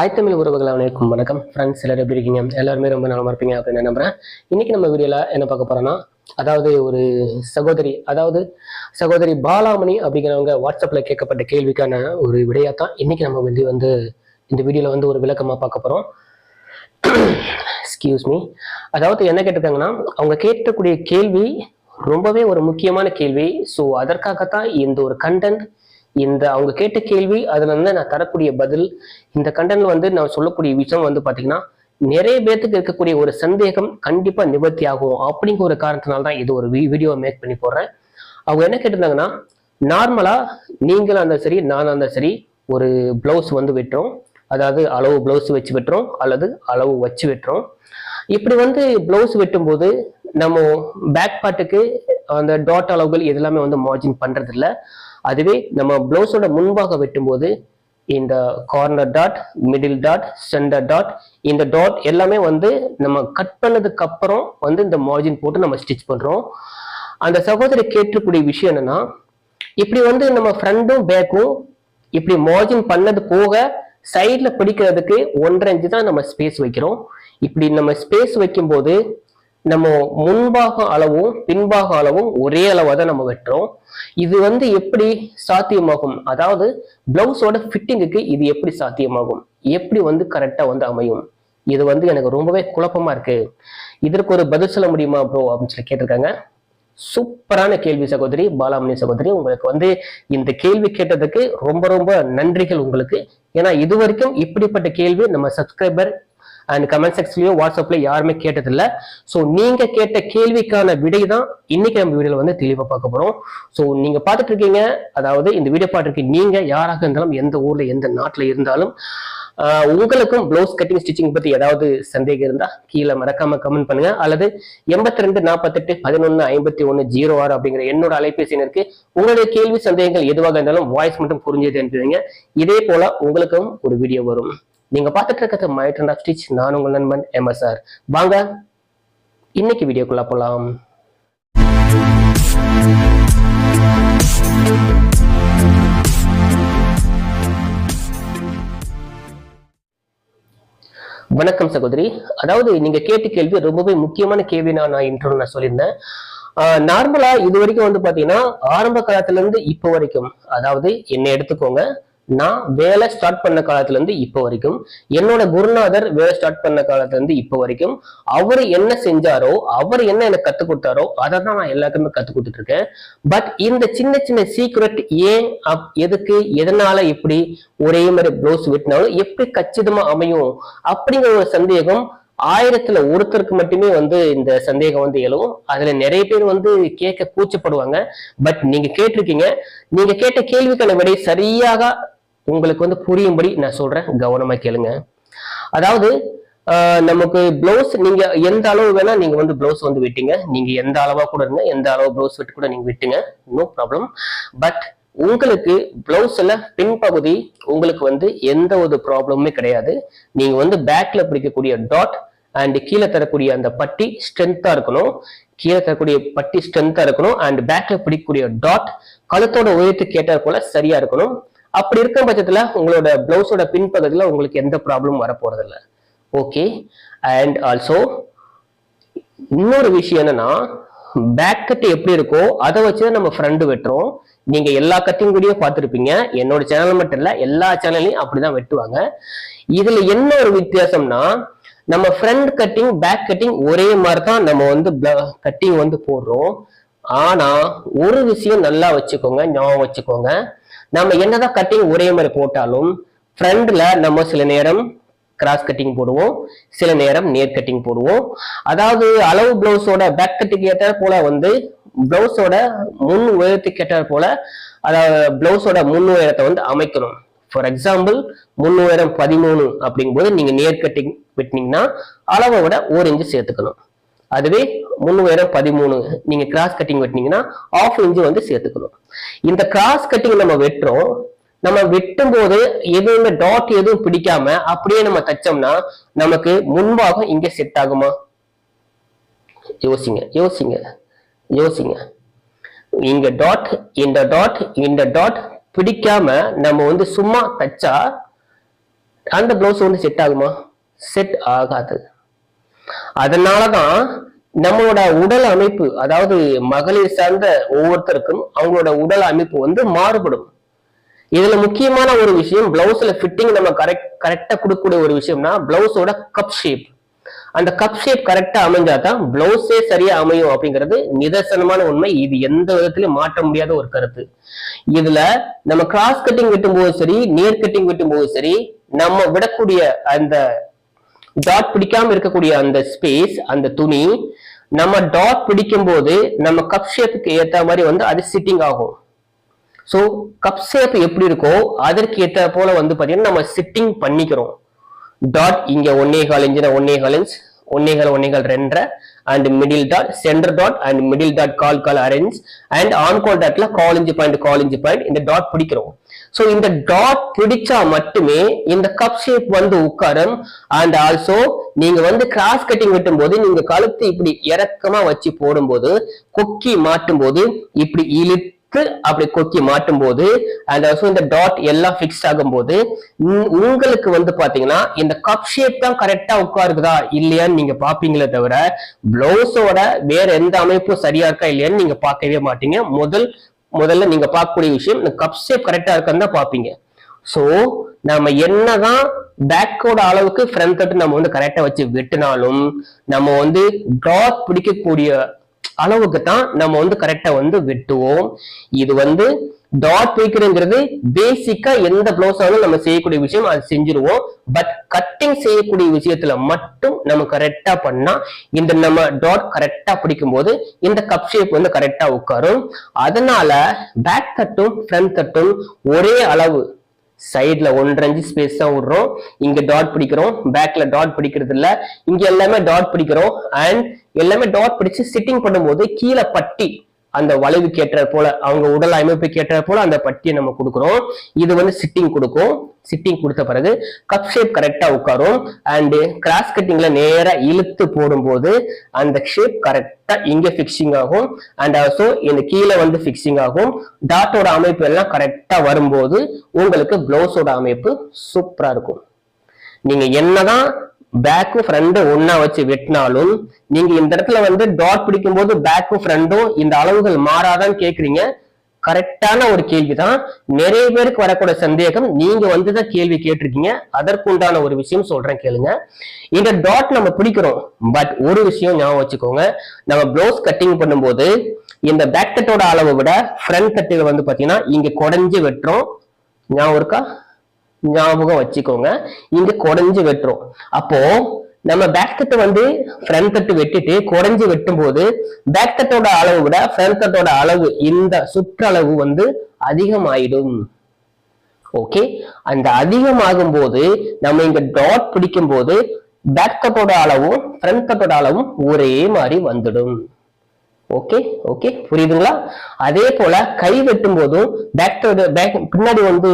Hi Tamil உறவுகள் அனைவருக்கும் வணக்கம். ஃப்ரெண்ட்ஸ் எல்லாரும் எப்படி இருக்கீங்க? எல்லாருமே ரொம்ப நல்லா இருப்பீங்க அப்படின்னு நம்புறேன். இன்னைக்கு நம்ம வீடியோவில் என்ன பார்க்க போறோம்னா அதாவது ஒரு சகோதரி அதாவது சகோதரி பாலாமணி அப்படிங்கிறவங்க வாட்ஸ்அப்பில் கேட்கப்பட்ட கேள்விக்கான ஒரு விடையாக தான் இன்னைக்கு நம்ம வந்து வந்து இந்த வீடியோவில் வந்து ஒரு விளக்கமாக பார்க்க போகிறோம் எக்ஸ்கியூஸ் மீ அதாவது என்ன கேட்டிருக்காங்கன்னா அவங்க கேட்கக்கூடிய கேள்வி ரொம்பவே ஒரு முக்கியமான கேள்வி. ஸோ அதற்காகத்தான் இந்த ஒரு கண்டென்ட் இந்த அவங்க கேட்ட கேள்வி அதுல இருந்து நான் தரக்கூடிய பதில் இந்த கண்டனில் வந்து நான் சொல்லக்கூடிய விஷயம் வந்து பாத்தீங்கன்னா நிறைய பேர்த்துக்கு இருக்கக்கூடிய ஒரு சந்தேகம் கண்டிப்பா நிவர்த்தி ஆகும் அப்படிங்கிற ஒரு காரணத்தினால தான் இது ஒரு வீடியோ மேக் பண்ணி போடுறேன். அவங்க என்ன கேட்டிருந்தாங்கன்னா நார்மலா நீங்களும் அந்த சரி நானும் அந்த சரி ஒரு பிளவுஸ் வந்து வெட்டுறோம். அதாவது அளவு பிளவுஸ் வச்சு வெட்டுறோம் அல்லது அளவு வச்சு வெட்டுறோம். இப்படி வந்து பிளவுஸ் வெட்டும்போது நம்ம பேக் பார்ட்டுக்கு அந்த டாட் அளவுகள் எல்லாமே வந்து மார்ஜின் பண்றது அதுவே நம்ம பிளவுஸோட முன்பாக வெட்டும்போது இந்த corner dot middle dot centre dot இந்த டாட் எல்லாமே வந்து நம்ம கட் பண்ணதுக்கு அப்புறம் வந்து இந்த மார்ஜின் போட்டு நம்ம ஸ்டிச் பண்றோம். அந்த சகோதரி கேட்டக்கூடிய விஷயம் என்னன்னா இப்படி வந்து நம்ம ஃப்ரண்டும் பேக்கும் இப்படி மார்ஜின் பண்ணது போக சைட்ல பிடிக்கிறதுக்கு ஒன்றரை இன்ச்சு தான் நம்ம ஸ்பேஸ் வைக்கிறோம். இப்படி நம்ம ஸ்பேஸ் வைக்கும்போது நம்ம முன்பாக அளவும் பின்பாக அளவும் ஒரே அளவாக தான் நம்ம வெட்டுறோம். இது வந்து எப்படி சாத்தியமாகும்? அதாவது பிளவுஸோட ஃபிட்டிங்குக்கு இது எப்படி சாத்தியமாகும்? எப்படி வந்து கரெக்டா வந்து அமையும்? இது வந்து எனக்கு ரொம்பவே குழப்பமா இருக்கு. இதற்கு ஒரு பதில் சொல்ல முடியுமா ப்ரோ அப்படின்னு சொல்லி கேட்டிருக்காங்க. சூப்பரான கேள்வி சகோதரி பாலாமணி சகோதரி. உங்களுக்கு வந்து இந்த கேள்வி கேட்டதுக்கு ரொம்ப ரொம்ப நன்றிகள் உங்களுக்கு. ஏன்னா இது வரைக்கும் இப்படிப்பட்ட கேள்வி நம்ம சப்ஸ்கிரைபர் அண்ட் கமெண்ட் செக்ஷன்லயும் வாட்ஸ்அப்ல யாருமே கேட்டதில்ல. ஸோ நீங்க கேட்ட கேள்விக்கான விடை தான் இன்னைக்கு நம்ம வீடியோல வந்து தெளிவா பார்க்க போறோம். ஸோ நீங்க பார்த்துட்டு இருக்கீங்க அதாவது இந்த வீடியோ பார்த்துருக்கீங்க நீங்க யாராக இருந்தாலும் எந்த ஊர்ல எந்த நாட்டுல இருந்தாலும் உங்களுக்கும் ப்ளவுஸ் கட்டிங் ஸ்டிச்சிங் பத்தி ஏதாவது சந்தேகம் இருந்தா கீழே மறக்காம கமெண்ட் பண்ணுங்க. அல்லது எண்பத்தி ரெண்டு நாற்பத்தெட்டு பதினொன்னு ஐம்பத்தி ஒன்னு ஜீரோ ஆறு அப்படிங்கிற என்னோட அலைபேசி இருக்கு உங்களுடைய கேள்வி சந்தேகங்கள் எதுவாக இருந்தாலும் வாய்ஸ் மட்டும் புரிஞ்சது அனுப்புவீங்க இதே போல உங்களுக்கும் ஒரு வீடியோ வரும். நீங்க பார்த்துட்டு இருக்கிறது மை ட்ரெண்ட் ஆஃப் ஸ்டிச் நான் உங்கள் நண்பன் எம்எஸ்ஆர் வாங்க இன்னைக்கு வீடியோக்குள்ள போலாம். வணக்கம் சகோதரி. அதாவது நீங்க கேட்ட கேள்வி ரொம்பவே முக்கியமான கேள்வி நான் நான் இன்ட்ரோ நான் சொல்லியிருந்தேன் நார்மலா இது வரைக்கும் வந்து பாத்தீங்கன்னா ஆரம்ப காலத்துல இருந்து இப்போ வரைக்கும் அதாவது என்னை எடுத்துக்கோங்க. நான் வேலை ஸ்டார்ட் பண்ண காலத்துல இருந்து இப்போ வரைக்கும் என்னோட குருநாதர் வேலை ஸ்டார்ட் பண்ண காலத்துல இருந்து இப்போ வரைக்கும் அவர் என்ன செஞ்சாரோ அவர் என்ன எனக்கு கத்துக் கொடுத்தாரோ அதை தான் நான் எல்லாருக்குமே கத்துக் கொடுத்துட்டு இருக்கேன் பட் இந்த சின்ன சின்ன சீக்ரெட் ஏன் அப்- எதுக்கு எதனால இப்படி ஒரே மாதிரி ப்ளவுஸ் வெட்டினாலும் எப்படி கச்சிதமா அமையும் அப்படிங்கிற ஒரு சந்தேகம் ஆயிரத்துல ஒருத்தருக்கு மட்டுமே வந்து இந்த சந்தேகம் வந்து எழும் அதுல நிறைய பேர் வந்து கேட்க கூச்சப்படுவாங்க. பட் நீங்க கேட்டிருக்கீங்க. நீங்க கேட்ட கேள்விக்கான விடை சரியாக உங்களுக்கு வந்து புரியும்படி நான் சொல்றேன். கவனமா கேளுங்க. அதாவது நமக்கு ப்ளவுஸ் நீங்க எந்த அளவு வேணா நீங்க வந்து ப்ளவுஸ் வந்து விட்டீங்க. நீங்க எந்த அளவா கூட இருங்க எந்த அளவு ப்ளவுஸ் விட்டு கூட நீங்க விட்டுங்க. நோ ப்ராப்ளம் பட் உங்களுக்கு பிளவுஸ்ல பின்பகுதி உங்களுக்கு வந்து எந்த ஒரு ப்ராப்ளமுமே கிடையாது. நீங்க வந்து பேக்ல பிடிக்கக்கூடிய டாட் அண்ட் கீழே தரக்கூடிய அந்த பட்டி ஸ்ட்ரென்த்தா இருக்கணும். கீழே தரக்கூடிய பட்டி ஸ்ட்ரென்த்தா இருக்கணும். அண்ட் பேக்ல பிடிக்கக்கூடிய டாட் கழுத்தோட உயரத்துக்கு கேட்டால் போல சரியா இருக்கணும். அப்படி இருக்க பட்சத்துல உங்களோட பிளவுஸோட பின்பகுதியில் உங்களுக்கு எந்த ப்ராப்ளமும் வரப்போறது இல்லை ஓகே அண்ட் ஆல்சோ இன்னொரு விஷயம் என்னன்னா பேக் கட் எப்படி இருக்கோ அதை வச்சு நம்ம ஃப்ரண்ட் வெட்டுறோம். நீங்க எல்லா கட்டிங் கூடயும் பார்த்துருப்பீங்க. என்னோட சேனல் மட்டும் இல்ல எல்லா சேனல்லையும் அப்படிதான் வெட்டுவாங்க. இதுல என்ன ஒரு வித்தியாசம்னா நம்ம ஃப்ரண்ட் கட்டிங் பேக் கட்டிங் ஒரே மாதிரி தான் நம்ம வந்து கட்டிங் வந்து போடுறோம். ஆனா ஒரு விஷயம் நல்லா வச்சுக்கோங்க ஞாபகம் வச்சுக்கோங்க. நம்ம என்னதான் கட்டிங் ஒரே மாதிரி போட்டாலும் ஃப்ரண்ட்ல நம்ம சில நேரம் கிராஸ் கட்டிங் போடுவோம் சில நேரம் நேர் கட்டிங் போடுவோம். அதாவது அளவு பிளவுஸோட பேக் கட்டுக்கு ஏற்ற போல வந்து பிளவுஸோட முன் உயரத்துக்கு ஏற்ற போல அதாவது பிளவுஸோட முன் உயரத்தை வந்து அமைக்கணும். ஃபார் எக்ஸாம்பிள் முன் உயரம் பதிமூணு அப்படிங்கும்போது நீங்க நேர் கட்டிங் வெட்டினீங்கன்னா அளவை விட ஒரு இன்ச்சு சேர்த்துக்கணும். அதுவே முன் பதிமூணு. நீங்க கிராஸ் கட்டிங் வெட்டினீங்கன்னா ஆஃப் இன்ச்சு வந்து சேர்த்துக்கணும். இந்த கிராஸ் கட்டிங் நம்ம வெட்டுறோம். நம்ம வெட்டும் போது எதுவுமே டாட் எதுவும் பிடிக்காம அப்படியே நம்ம தச்சோம்னா நமக்கு முன்பாக இங்க செட் ஆகுமா? யோசிங்க யோசிங்க யோசிங்க. இங்க டாட் இந்த டாட் இந்த டாட் பிடிக்காம நம்ம வந்து சும்மா தச்சா அந்த பிளவுஸ் வந்து செட் ஆகுமா? செட் ஆகாது. அதனாலதான் நம்மளோட உடல் அமைப்பு அதாவது மகளிர் சார்ந்த ஒவ்வொருத்தருக்கும் அவங்களோட உடல் அமைப்பு வந்து மாறுபடும். இதுல முக்கியமான ஒரு விஷயம் பிளவுஸ்ல ஃபிட்டிங் நம்ம கரெக்ட் கரெக்டா கொடுக்கக்கூடிய ஒரு விஷயம்னா பிளவுஸோட கப் ஷேப் அந்த கப் ஷேப் கரெக்டா அமைஞ்சாதான் பிளவுஸே சரியா அமையும் அப்படிங்கிறது நிதர்சனமான உண்மை. இது எந்த விதத்திலும் மாற்ற முடியாத ஒரு கருத்து. இதுல நம்ம கிராஸ் கட்டிங் வெட்டும் போது சரி நேர் கட்டிங் வெட்டும் போது சரி நம்ம விடக்கூடிய அந்த டாட் பிடிக்காம இருக்கக்கூடிய அந்த ஸ்பேஸ் அந்த துணி நம்ம டாட் பிடிக்கும் போது நம்ம கப் ஷேப்புக்கு ஏத்த மாதிரி வந்து அது சிட்டிங் ஆகும். ஸோ கப் ஷேப் எப்படி இருக்கோ அதற்கு ஏத்த போல வந்து பாத்தீங்கன்னா நம்ம சிட்டிங் பண்ணிக்கிறோம். டாட் இங்க ஒன்னே கால் இன்ச்சு ஒன்னே கால் இன்ச் ஒன்னே கால் ரெண்டரை and middle dot centre dot and middle dot கால் கால் அரேஞ்ச் அண்ட் ஆன் கால் டாட்ல கால் பாயிண்ட் கால் பாயிண்ட் இந்த டாட் பிடிக்கிறோம். ஸோ இந்த டாட் பிடிச்சா மட்டுமே இந்த கப் ஷேப் வந்து உட்காரும் அண்ட் ஆல்சோ நீங்க வந்து கிராஸ் கட்டிங் வெட்டும் போது நீங்க கழுத்து இப்படி இறக்கமா வச்சு போடும்போது கொக்கி மாட்டும் போது இப்படி இழுத்து அப்படி கொக்கி மாட்டும் போது அண்ட் ஆல்சோ இந்த டாட் எல்லாம் ஃபிக்ஸ் ஆகும் போது உங்களுக்கு வந்து பாத்தீங்கன்னா இந்த கப் ஷேப் தான் கரெக்டா உட்காருக்குதா இல்லையான்னு நீங்க பாப்பீங்களே தவிர பிளவுஸோட வேற எந்த அமைப்பும் சரியா இருக்கா இல்லையான்னு நீங்க பார்க்கவே மாட்டீங்க. முதல் முதல்ல நீங்க பார்க்கக்கூடிய விஷயம் இந்த கப் ஷேப் கரெக்டா இருக்கான்னு தான் பாப்பீங்க. சோ நம்ம என்னதான் பேக்கோட அளவுக்கு ஃப்ரண்ட் தட்டு நம்ம வந்து கரெக்டா வச்சு வெட்டினாலும் நம்ம வந்து டாட் பிடிக்கக்கூடிய அளவுக்கு தான் நம்ம வந்து கரெக்டா வந்து வெட்டுவோம். இது வந்து டாட் பிடிக்கிறதுங்கிறது பேசிக்கா எந்த பிளவுஸ் நம்ம செய்யக்கூடிய விஷயம் அது செஞ்சிருவோம். பட் கட்டிங் செய்யக்கூடிய விஷயத்துல மட்டும் நம்ம கரெக்டா பண்ணா இந்த நம்ம டாட் கரெக்டா பிடிக்கும் போது இந்த கப் ஷேப் வந்து கரெக்டா உட்காரும். அதனால பேக் தட்டும் ஃப்ரண்ட் தட்டும் ஒரே அளவு சைடுல ஒன்றரை இன்ச்சு ஸ்பேஸ் தான் விடுறோம். இங்க டாட் பிடிக்கிறோம். பேக்ல டாட் பிடிக்கிறது இல்ல. இங்க எல்லாமே டாட் பிடிக்கிறோம். அண்ட் எல்லாமே டாட் பிடிச்சு சிட்டிங் பண்ணும்போது கீழே பட்டி அந்த வளைவுக்கு ஏற்ற போல அவங்க உடல் அமைப்புக்கு ஏற்ற போல அந்த பட்டியை நம்ம கொடுக்குறோம். இது வந்து சிட்டிங் கொடுக்கும். சிட்டிங் கொடுத்த பிறகு கப் ஷேப் கரெக்டா உட்காரும். அண்ட் கிராஸ் கட்டிங்ல நேரா இழுத்து போடும்போது அந்த ஷேப் கரெக்டா இங்க ஃபிக்ஸிங் ஆகும். அண்ட் ஆல்சோ இந்த கீழே வந்து ஃபிக்ஸிங் ஆகும். டாட்டோட அமைப்பு எல்லாம் கரெக்டா வரும்போது உங்களுக்கு பிளவுஸோட அமைப்பு சூப்பரா இருக்கும். நீங்க என்னதான் பேக்கும் ஃப்ரண்டும் ஒன்னா வச்சு வெட்டினாலும் நீங்க இந்த இடத்துல வந்து டாட் பிடிக்கும் போது பேக்கும் ஃப்ரண்டும் இந்த அளவுகள் மாறாதான்னு கேக்குறீங்க. கரெக்டான ஒரு கேள்விதான். நிறைய பேருக்கு வரக்கூடிய சந்தேகம். நீங்க வந்து தான் கேள்வி கேட்டிருக்கீங்க. அதற்குண்டான ஒரு விஷயம் சொல்றேன் கேளுங்க. இந்த டாட் நம்ம பிடிக்கிறோம். பட் ஒரு விஷயம் ஞாபகம் வச்சுக்கோங்க. நம்ம ப்ளவுஸ் கட்டிங் பண்ணும்போது இந்த பேக் தட்டோட அளவை விட ஃப்ரண்ட் தட்டுகள் வந்து பாத்தீங்கன்னா இங்க குறைஞ்சு வெட்டுறோம். ஞாபகம் இருக்கா? ஞாபகம் வச்சுக்கோங்க. இங்க குறைஞ்சு வெட்டுறோம். அப்போ நம்ம பேக் தட்டு வந்து ஃப்ரண்ட் தட்டு வெட்டிட்டு குறைஞ்சு வெட்டும் போது பேக் தட்டோட அளவு விட ஃப்ரண்ட் தட்டோட அளவு இந்த சுற்றளவு வந்து அதிகமாயிடும். ஓகே அந்த அதிகமாகும் போது நம்ம இங்க டாட் பிடிக்கும் போது பேக் தட்டோட அளவும் ஃப்ரண்ட் தட்டோட அளவும் ஒரே மாதிரி வந்துடும். ஓகே ஓகே புரியுதுங்களா? அதே போல கை வெட்டும் போதும் பேக் பேக் பின்னாடி வந்து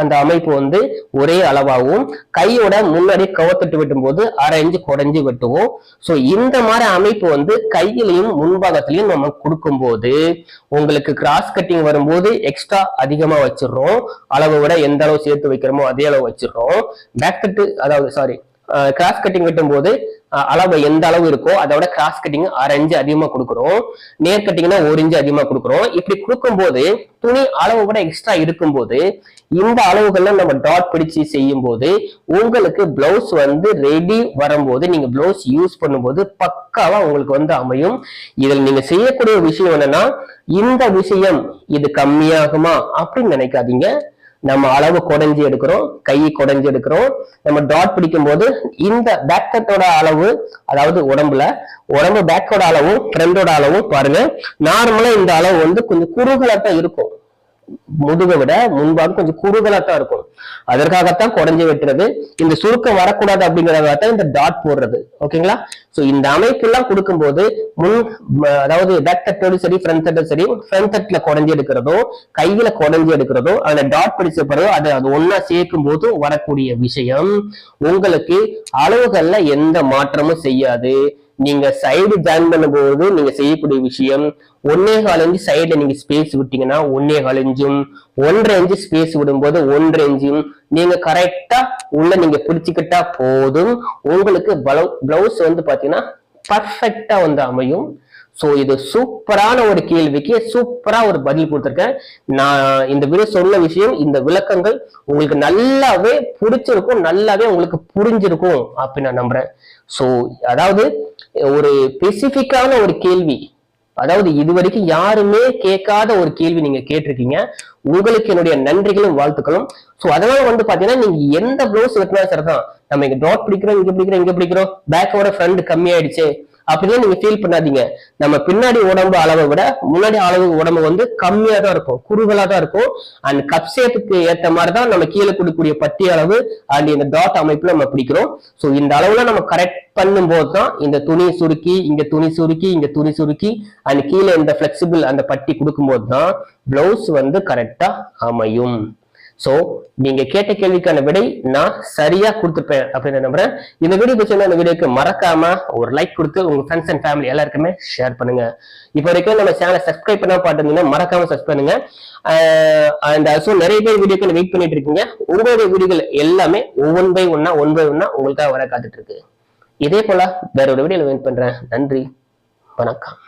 அந்த அமைப்பு வந்து ஒரே அளவாகவும் கையோட முன்னாடி கவத்தட்டு வெட்டும் போது அரை இன்ச்சு குறைஞ்சு வெட்டுவோம். ஸோ இந்த மாதிரி அமைப்பு வந்து கையிலையும் முன்பாகத்திலையும் நம்ம கொடுக்கும்போது உங்களுக்கு கிராஸ் கட்டிங் வரும்போது எக்ஸ்ட்ரா அதிகமாக வச்சிடுறோம். அளவை விட எந்த அளவு சேர்த்து வைக்கிறோமோ அதே அளவு வச்சிடுறோம். பேக் தட்டு அதாவது சாரி கிராஸ் கட்டிங் வெட்டும் போது அளவு எந்த அளவு இருக்கோ அதோட கிராஸ் கட்டிங் அரை இன்ச்சு அதிகமா கொடுக்குறோம். நேர் கட்டிங்னா ஒரு இன்ச்சு அதிகமா கொடுக்குறோம். இப்படி கொடுக்கும் போது துணி அளவு கூட எக்ஸ்ட்ரா இருக்கும் போது இந்த அளவுகள்ல நம்ம டாட் பிடிச்சு செய்யும் போது உங்களுக்கு பிளவுஸ் வந்து ரெடி வரும்போது நீங்க பிளவுஸ் யூஸ் பண்ணும்போது பக்காவா உங்களுக்கு வந்து அமையும். இதில் நீங்க செய்யக்கூடிய விஷயம் என்னன்னா இந்த விஷயம் இது கம்மியாகுமா அப்படின்னு நினைக்காதீங்க. நம்ம அளவு குறைஞ்சு எடுக்கிறோம் கையை குறைஞ்சு எடுக்கிறோம். நம்ம டாட் பிடிக்கும் போது இந்த பேக் கட்டோட அளவு அதாவது உடம்புல உடம்பு பேக்கோட அளவும் ஃப்ரண்டோட அளவும் பாருங்க. நார்மலா இந்த அளவு வந்து கொஞ்சம் குறுகலா தான் இருக்கும். முதுகை விட முன்பாக கொஞ்சம் குறுகலா தான் இருக்கும். அதற்காகத்தான் குறைஞ்சு வெட்டுறது. இந்த சுருக்கம் வரக்கூடாது அப்படிங்கறதான் இந்த டாட் போடுறது. ஓகேங்களா? சோ இந்த அமைப்பு எல்லாம் கொடுக்கும்போது முன் அதாவது பேக் தட்டோடு சரி ஃப்ரண்ட் தட்டும் சரி ஃப்ரண்ட் தட்ல குறைஞ்சு எடுக்கிறதோ கையில குறைஞ்சு எடுக்கிறதோ அதுல டாட் பிடிச்ச பிறகு அது அது ஒன்னா சேர்க்கும் போது வரக்கூடிய விஷயம். உங்களுக்கு அளவுகள்ல எந்த மாற்றமும் செய்யாது. நீங்க சைடு ஜாயின் பண்ணும்போது நீங்க செய்யக்கூடிய விஷயம் ஒன்னே கால் இன்ச்சு சைடுல நீங்க ஸ்பேஸ் விட்டீங்கன்னா ஒன்னே கால் இன்ச்சும் ஒன்றரை இன்ச்சு ஸ்பேஸ் விடும்போது ஒன்றரை இன்ச்சும் நீங்க கரெக்டா உள்ள நீங்க பிடிச்சுக்கிட்டா போதும். உங்களுக்கு பிளவுஸ் வந்து பாத்தீங்கன்னா பர்ஃபெக்டா வந்து அமையும். ஸோ இது சூப்பரான ஒரு கேள்விக்கு சூப்பரா ஒரு பதில் கொடுத்துருக்கேன். நான் இந்த வீடியோ சொன்ன விஷயம் இந்த விளக்கங்கள் உங்களுக்கு நல்லாவே பிடிச்சிருக்கும் நல்லாவே உங்களுக்கு புரிஞ்சிருக்கும் அப்படின்னு நான் நம்புறேன். ஸோ அதாவது ஒரு ஸ்பெசிஃபிக்கான ஒரு கேள்வி அதாவது இது வரைக்கும் யாருமே கேட்காத ஒரு கேள்வி நீங்க கேட்டிருக்கீங்க. உங்களுக்கு என்னுடைய நன்றிகளும் வாழ்த்துக்களும். ஸோ அதனால வந்து பாத்தீங்கன்னா நீங்க எந்த ப்ளவுஸ் வெட்டினாலும் சரிதான். நம்ம இங்க டாட் பிடிக்கிறோம் இங்க பிடிக்கிறோம் இங்க பிடிக்கிறோம். பேக்கோட ஃப்ரண்ட் கம்மியாயிடுச்சு. அப்படிலாம் நீங்க ஃபீல் பண்ணாதீங்க. நம்ம பின்னாடி உடம்பு அளவை விட முன்னாடி அளவு உடம்பு வந்து கம்மியா தான் இருக்கும். குறுகலா தான் இருக்கும். அண்ட் கப் ஷேப்புக்கு ஏத்த மாதிரி தான் நம்ம கீழே கொடுக்கக்கூடிய பட்டி அளவு அண்ட் இந்த டாட் அமைப்புல நம்ம பிடிக்கிறோம். ஸோ இந்த அளவுல நம்ம கரெக்ட் பண்ணும்போது தான் இந்த துணி சுருக்கி இங்க துணி சுருக்கி இங்க துணி சுருக்கி அண்ட் கீழே இந்த பிளெக்சிபிள் அந்த பட்டி கொடுக்கும்போது தான் பிளவுஸ் வந்து கரெக்டா அமையும். சோ நீங்க கேட்ட கேள்விக்கான விடை நான் சரியா கொடுத்துப்பேன் அப்படின்னு நம்புறேன். இந்த வீடியோ பிடிச்சிருந்தா இந்த வீடியோக்கு மறக்காம ஒரு லைக் கொடுத்து உங்க ஃப்ரெண்ட்ஸ் அண்ட் ஃபேமிலி எல்லாருக்குமே ஷேர் பண்ணுங்க. இப்போ வரைக்கும் நம்ம சேனலை சப்ஸ்கிரைப் பண்ண பாட்டுருந்தீங்கன்னா மறக்காம சப்ஸ்கிரைப் பண்ணுங்க. அண்ட் ஸோ நிறைய பேர் வீடியோக்கள் வெயிட் பண்ணிட்டு இருக்கீங்க. உங்களுடைய வீடியோக்கள் எல்லாமே ஒவ்வொன் பை ஒன்னா ஒன் பை ஒன்னா உங்களுக்காக வர காத்துட்டு இருக்கு. இதே போல வேற ஒரு வீடியோல வெயிட் பண்றேன். நன்றி. வணக்கம்.